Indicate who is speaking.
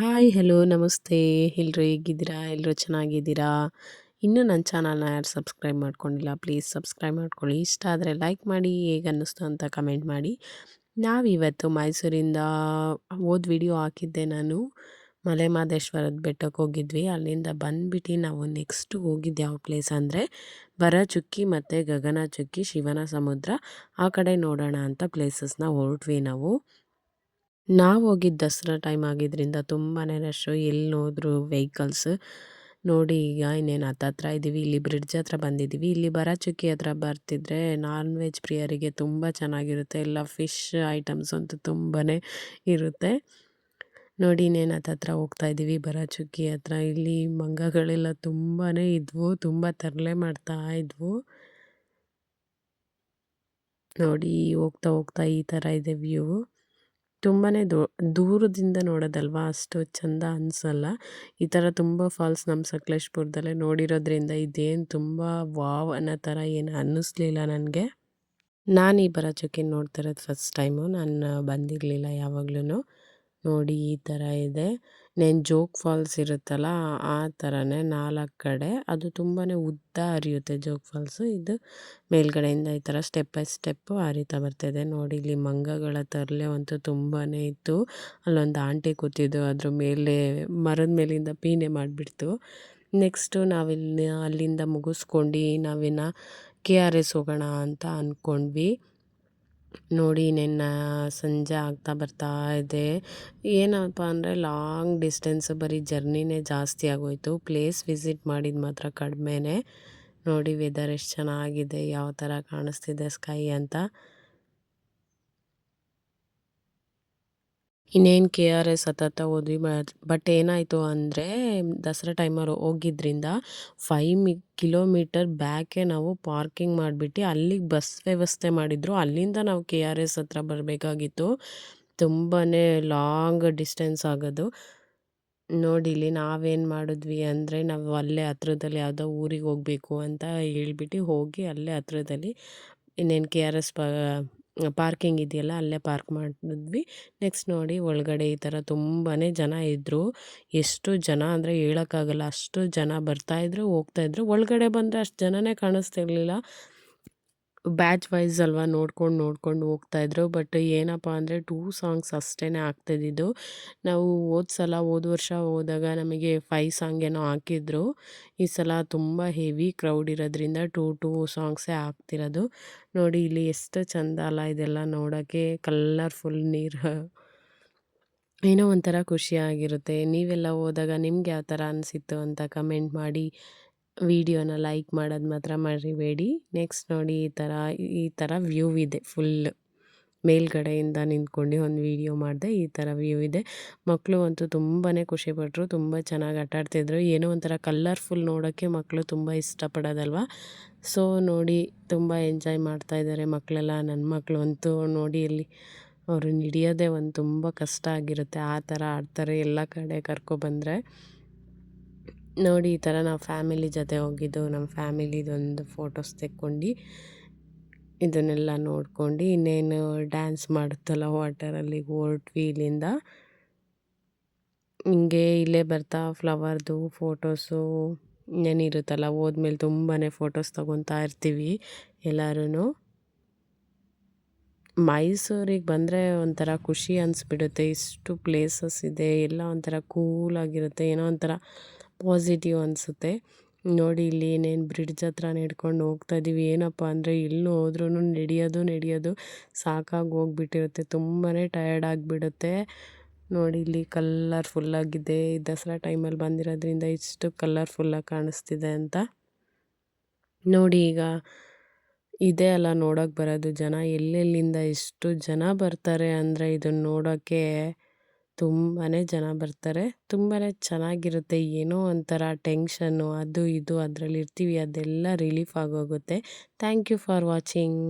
Speaker 1: Hi hello ನಮಸ್ತೆ. ಎಲ್ಲರೂ ಹೇಗಿದ್ದೀರಾ? ಎಲ್ಲರೂ ಚೆನ್ನಾಗಿದ್ದೀರಾ? ಇನ್ನೂ ನನ್ನ ಚಾನಲ್ನ ಯಾರು ಸಬ್ಸ್ಕ್ರೈಬ್ ಮಾಡ್ಕೊಂಡಿಲ್ಲ, ಪ್ಲೀಸ್ ಸಬ್ಸ್ಕ್ರೈಬ್ ಮಾಡ್ಕೊಳ್ಳಿ. ಇಷ್ಟ ಆದರೆ ಲೈಕ್ ಮಾಡಿ, ಹೇಗೆ ಅನ್ನಿಸ್ತು ಅಂತ ಕಮೆಂಟ್ ಮಾಡಿ. ನಾವಿವತ್ತು ಮೈಸೂರಿಂದ ಓದ್ ವಿಡಿಯೋ ಹಾಕಿದ್ದೆ ನಾನು. ಮಲೆ ಮಹದೇಶ್ವರದ ಬೆಟ್ಟಕ್ಕೆ ಹೋಗಿದ್ವಿ. ಅಲ್ಲಿಂದ ಬಂದ್ಬಿಟ್ಟು ನಾವು ನೆಕ್ಸ್ಟ್ ಹೋಗಿದ್ದು ಯಾವ ಪ್ಲೇಸ್ ಅಂದರೆ ಚುಕ್ಕಿ ಮತ್ತು ಗಗನ ಚುಕ್ಕಿ ಶಿವನ ಸಮುದ್ರ ಆ ಕಡೆ ನೋಡೋಣ ಅಂತ ಪ್ಲೇಸಸ್ನ ಹೊರಟ್ವಿ ನಾವು. ನಾವು ಹೋಗಿದ್ದು ದಸರಾ ಟೈಮ್ ಆಗಿದ್ದರಿಂದ ತುಂಬಾ ರಶ್ಶು ಎಲ್ಲಿ ನೋಡಿದ್ರು ವೆಹಿಕಲ್ಸ್ ನೋಡಿ ಈಗ ಇನ್ನೇನು ಹತ್ತತ್ರ ಇದ್ದೀವಿ ಇಲ್ಲಿ ಬ್ರಿಡ್ಜ್ ಹತ್ರ ಬಂದಿದ್ದೀವಿ ಇಲ್ಲಿ ಬರಚುಕ್ಕಿ ಹತ್ರ ಬರ್ತಿದ್ರೆ ನಾನ್ ವೆಜ್ ಪ್ರಿಯರಿಗೆ ತುಂಬ ಚೆನ್ನಾಗಿರುತ್ತೆ. ಎಲ್ಲ ಫಿಶ್ ಐಟಮ್ಸ್ ಅಂತೂ ತುಂಬಾ ಇರುತ್ತೆ. ನೋಡಿ ಇನ್ನೇನು ಹತ್ತತ್ರ ಹೋಗ್ತಾ ಇದ್ದೀವಿ ಬರಚುಕ್ಕಿ ಹತ್ರ. ಇಲ್ಲಿ ಮಂಗಗಳೆಲ್ಲ ತುಂಬಾ ಇದ್ವು. ತುಂಬ ತರಲೆ ಮಾಡ್ತಾ ಇದ್ವು. ನೋಡಿ ಹೋಗ್ತಾ ಹೋಗ್ತಾ ಈ ಥರ ಇದೆ ವ್ಯೂ ತುಂಬಾ ದೂರದಿಂದ ನೋಡೋದಲ್ವಾ? ಅಷ್ಟು ಚಂದ ಅನಿಸಲ್ಲ. ಈ ಥರ ತುಂಬ ಫಾಲ್ಸ್ ನಮ್ಮ ಸಕಲೇಶ್ಪುರದಲ್ಲೇ ನೋಡಿರೋದ್ರಿಂದ ಇದೇನು ತುಂಬ ವಾವ್ ಅನ್ನೋ ಥರ ಏನು ಅನ್ನಿಸ್ಲಿಲ್ಲ ನನಗೆ. ನಾನು ಈ ಬರಾಚುಕ್ಕಿ ನೋಡ್ತಿರೋದು ಫಸ್ಟ್ ಟೈಮು ನಾನು ಬಂದಿರಲಿಲ್ಲ ಯಾವಾಗ್ಲೂ ನೋಡಿ ಈ ಥರ ಇದೆ. ನೇನು ಜೋಗ್ ಫಾಲ್ಸ್ ಇರುತ್ತಲ್ಲ, ಆ ಥರನೇ ನಾಲ್ಕು ಕಡೆ. ಅದು ತುಂಬಾ ಉದ್ದ ಹರಿಯುತ್ತೆ ಜೋಗ್ ಫಾಲ್ಸು. ಇದು ಮೇಲ್ಗಡೆಯಿಂದ ಈ ಥರ ಸ್ಟೆಪ್ ಬೈ ಸ್ಟೆಪ್ಪು ಹರಿತಾ ಬರ್ತಾಯಿದೆ ನೋಡಿ, ಇಲ್ಲಿ ಮಂಗಗಳ ತರಲೆ ಅಂತೂ ತುಂಬಾ ಇತ್ತು. ಅಲ್ಲೊಂದು ಆಂಟಿ ಕೂತಿದ್ದು, ಅದ್ರ ಮೇಲೆ, ಮರದ ಮೇಲಿಂದ ಪೀನೆ ಮಾಡಿಬಿಡ್ತು. ನೆಕ್ಸ್ಟು ನಾವಿಲ್ಲಿ ಅಲ್ಲಿಂದ ಮುಗಿಸ್ಕೊಂಡು ನಾವಿನ್ನು ಕೆ ಆರ್ ಎಸ್ ಹೋಗೋಣ ಅಂತ ಅಂದ್ಕೊಂಡ್ವಿ ನೋಡಿ ನಿನ್ನ ಸಂಜೆ ಆಗ್ತಾ ಬರ್ತಾ ಇದೆ. ಏನಪ್ಪ ಅಂದರೆ ಲಾಂಗ್ ಡಿಸ್ಟೆನ್ಸ್ ಬರೀ ಜರ್ನಿನೇ ಜಾಸ್ತಿ ಆಗೋಯ್ತು. ಪ್ಲೇಸ್ ವಿಸಿಟ್ ಮಾಡಿದ ಮಾತ್ರ ಕಡಿಮೆನೇ. ನೋಡಿ ವೆದರ್ ಎಷ್ಟು ಚೆನ್ನಾಗಿದೆ, ಯಾವ ಥರ ಕಾಣಿಸ್ತಿದೆ ಸ್ಕೈ ಅಂತ. ಇನ್ನೇನು ಕೆ ಆರ್ ಎಸ್ ಹತ್ತತ್ತ ಹೋದ್ವಿ ಬಟ್ ಏನಾಯಿತು ಅಂದರೆ ದಸರಾ ಟೈಮಲ್ಲಿ ಹೋಗಿದ್ದರಿಂದ ಫೈವ್ ಮಿ ಕಿಲೋಮೀಟರ್ ಬ್ಯಾಕೆ ನಾವು ಪಾರ್ಕಿಂಗ್ ಮಾಡಿಬಿಟ್ಟು ಅಲ್ಲಿಗೆ ಬಸ್ ವ್ಯವಸ್ಥೆ ಮಾಡಿದ್ರು. ಅಲ್ಲಿಂದ ನಾವು ಕೆ ಆರ್ ಎಸ್ ಹತ್ರ ಬರಬೇಕಾಗಿತ್ತು. ತುಂಬಾ ಲಾಂಗ್ ಡಿಸ್ಟೆನ್ಸ್ ಆಗೋದು. ನೋಡಿ ಇಲ್ಲಿ ನಾವೇನು ಮಾಡಿದ್ವಿ ಅಂದರೆ ನಾವು ಅಲ್ಲೇ ಹತ್ರದಲ್ಲಿ ಯಾವುದೋ ಊರಿಗೆ ಹೋಗಬೇಕು ಅಂತ ಹೇಳ್ಬಿಟ್ಟು ಹೋಗಿ ಅಲ್ಲೇ ಹತ್ರದಲ್ಲಿ ಇನ್ನೇನು ಕೆ ಆರ್ ಎಸ್ ಪ ಪಾರ್ಕಿಂಗ್ ಇದೆಯಲ್ಲ ಅಲ್ಲೇ ಪಾರ್ಕ್ ಮಾಡಿದ್ವಿ. ನೆಕ್ಸ್ಟ್ ನೋಡಿ ಒಳಗಡೆ ಈ ಥರ ತುಂಬಾ ಜನ ಇದ್ದರು ಎಷ್ಟು ಜನ ಅಂದರೆ ಹೇಳೋಕ್ಕಾಗಲ್ಲ. ಅಷ್ಟು ಜನ ಬರ್ತಾಯಿದ್ರು ಹೋಗ್ತಾಯಿದ್ರು ಒಳಗಡೆ ಬಂದರೆ ಅಷ್ಟು ಜನನೇ ಕಾಣಿಸ್ತಿರ್ಲಿಲ್ಲ. ಬ್ಯಾಚ್ ವೈಸ್ ಅಲ್ವಾ ನೋಡ್ಕೊಂಡು ನೋಡ್ಕೊಂಡು ಹೋಗ್ತಾಯಿದ್ರು ಬಟ್ ಏನಪ್ಪ ಅಂದರೆ ಟೂ ಸಾಂಗ್ಸ್ ಅಷ್ಟೇ ಆಗ್ತಿದ್ದಿದ್ದು ನಾವು ಹೋದ ಸಲ, ಹೋದ ವರ್ಷ ಹೋದಾಗ ನಮಗೆ ಫೈ ಸಾಂಗ್ ಏನೋ ಹಾಕಿದ್ರು. ಈ ಸಲ ತುಂಬ ಹೆವಿ ಕ್ರೌಡ್ ಇರೋದ್ರಿಂದ ಟೂ ಟೂ ಸಾಂಗ್ಸೇ ಆಗ್ತಿರೋದು. ನೋಡಿ ಇಲ್ಲಿ ಎಷ್ಟು ಚಂದ ಅಲ್ಲ ಇದೆಲ್ಲ ನೋಡೋಕ್ಕೆ ಕಲ್ಲರ್ಫುಲ್ ನೀರು. ಏನೋ ಒಂಥರ ಖುಷಿಯಾಗಿರುತ್ತೆ ನೀವೆಲ್ಲ ಹೋದಾಗ ನಿಮ್ಗೆ ಯಾವ ಥರ ಅನಿಸಿತ್ತು ಅಂತ ಕಮೆಂಟ್ ಮಾಡಿ. ವಿಡಿಯೋನ ಲೈಕ್ ಮಾಡೋದು ಮಾತ್ರ ಮರಿಬೇಡಿ. ನೆಕ್ಸ್ಟ್ ನೋಡಿ ಈ ಥರ ಈ ಥರ ವ್ಯೂ ಇದೆ. ಫುಲ್ ಮೇಲ್ಗಡೆಯಿಂದ ನಿಂತ್ಕೊಂಡು ಒಂದು ವೀಡಿಯೋ ಮಾಡಿದೆ, ಈ ಥರ ವ್ಯೂ ಇದೆ. ಮಕ್ಕಳು ಅಂತೂ ತುಂಬಾ ಖುಷಿಪಟ್ಟರು ತುಂಬ ಚೆನ್ನಾಗಿ ಆಟಾಡ್ತಿದ್ರು ಏನೋ ಒಂಥರ ಕಲರ್ಫುಲ್ ನೋಡೋಕ್ಕೆ ಮಕ್ಕಳು ತುಂಬ ಇಷ್ಟಪಡೋದಲ್ವ? ಸೊ ನೋಡಿ, ತುಂಬ ಎಂಜಾಯ್ ಮಾಡ್ತಾಯಿದ್ದಾರೆ ಮಕ್ಕಳೆಲ್ಲ ನನ್ನ ಮಕ್ಕಳು ಅಂತೂ ನೋಡಿ ಇಲ್ಲಿ ಅವ್ರನ್ನ ಹಿಡಿಯೋದೇ ಒಂದು ತುಂಬ ಕಷ್ಟ ಆಗಿರುತ್ತೆ. ಆ ಥರ ಆಡ್ತಾರೆ. ಎಲ್ಲ ಕಡೆ ಕರ್ಕೊಬಂದರೆ ನೋಡಿ ಈ ಥರ ನಾವು ಫ್ಯಾಮಿಲಿ ಜೊತೆ ಹೋಗಿದ್ದು, ನಮ್ಮ ಫ್ಯಾಮಿಲಿದೊಂದು ಫೋಟೋಸ್ ತೆಕ್ಕೊಂಡು ಇದನ್ನೆಲ್ಲ ನೋಡ್ಕೊಂಡು ಇನ್ನೇನು ಡ್ಯಾನ್ಸ್ ಮಾಡುತ್ತಲ್ಲ ವಾಟರಲ್ಲಿ ಹೊರ್ಟ್ವಿ ಇಲ್ಲಿಂದ ಹಿಂಗೆ ಇಲ್ಲೇ ಬರ್ತಾ ಫ್ಲವರ್ದು ಫೋಟೋಸು ಇನ್ನೇನಿರುತ್ತಲ್ಲ ಹೋದ್ಮೇಲೆ ತುಂಬಾ ಫೋಟೋಸ್ ತೊಗೊತಾ ಇರ್ತೀವಿ ಎಲ್ಲರೂ ಮೈಸೂರಿಗೆ ಬಂದರೆ ಒಂಥರ ಖುಷಿ ಅನಿಸ್ಬಿಡುತ್ತೆ, ಇಷ್ಟು ಪ್ಲೇಸಸ್ ಇದೆ, ಎಲ್ಲ ಒಂಥರ ಕೂಲಾಗಿರುತ್ತೆ, ಏನೋ ಒಂಥರ ಪಾಸಿಟಿವ್ ಅನಿಸುತ್ತೆ. ನೋಡಿ, ಇಲ್ಲಿ ಏನೇನು ಬ್ರಿಡ್ಜ್ ಹತ್ರ ನಡ್ಕೊಂಡು ಹೋಗ್ತಾ ಇದ್ದೀವಿ ಏನಪ್ಪ ಅಂದರೆ, ಎಲ್ಲಿ ಹೋದ್ರೂ ನಡೆಯೋದು ನಡೆಯೋದು ಸಾಕಾಗಿ ಹೋಗ್ಬಿಟ್ಟಿರುತ್ತೆ. ತುಂಬಾ ಟಯರ್ಡ್ ಆಗಿಬಿಡುತ್ತೆ. ನೋಡಿ, ಇಲ್ಲಿ ಕಲ್ಲರ್ಫುಲ್ಲಾಗಿದೆ ದಸರಾ ಟೈಮಲ್ಲಿ ಬಂದಿರೋದ್ರಿಂದ ಇಷ್ಟು ಕಲರ್ಫುಲ್ಲಾಗಿ ಕಾಣಿಸ್ತಿದೆ ಅಂತ. ನೋಡಿ, ಈಗ ಇದೇ ಅಲ್ಲ, ನೋಡೋಕೆ ಬರೋದು ಜನ. ಎಲ್ಲೆಲ್ಲಿಂದ ಎಷ್ಟು ಜನ ಬರ್ತಾರೆ ಅಂದರೆ ಇದನ್ನು ನೋಡೋಕ್ಕೆ ತುಂಬಾ ಜನ ಬರ್ತಾರೆ. ತುಂಬಾ ಚೆನ್ನಾಗಿರುತ್ತೆ. ಏನೋ ಒಂಥರ ಟೆನ್ಷನ್ನು, ಅದು ಇದು ಅದರಲ್ಲಿ ಇರ್ತೀವಿ ಅದೆಲ್ಲ ರಿಲೀಫ್ ಆಗೋಗುತ್ತೆ. Thank you for watching.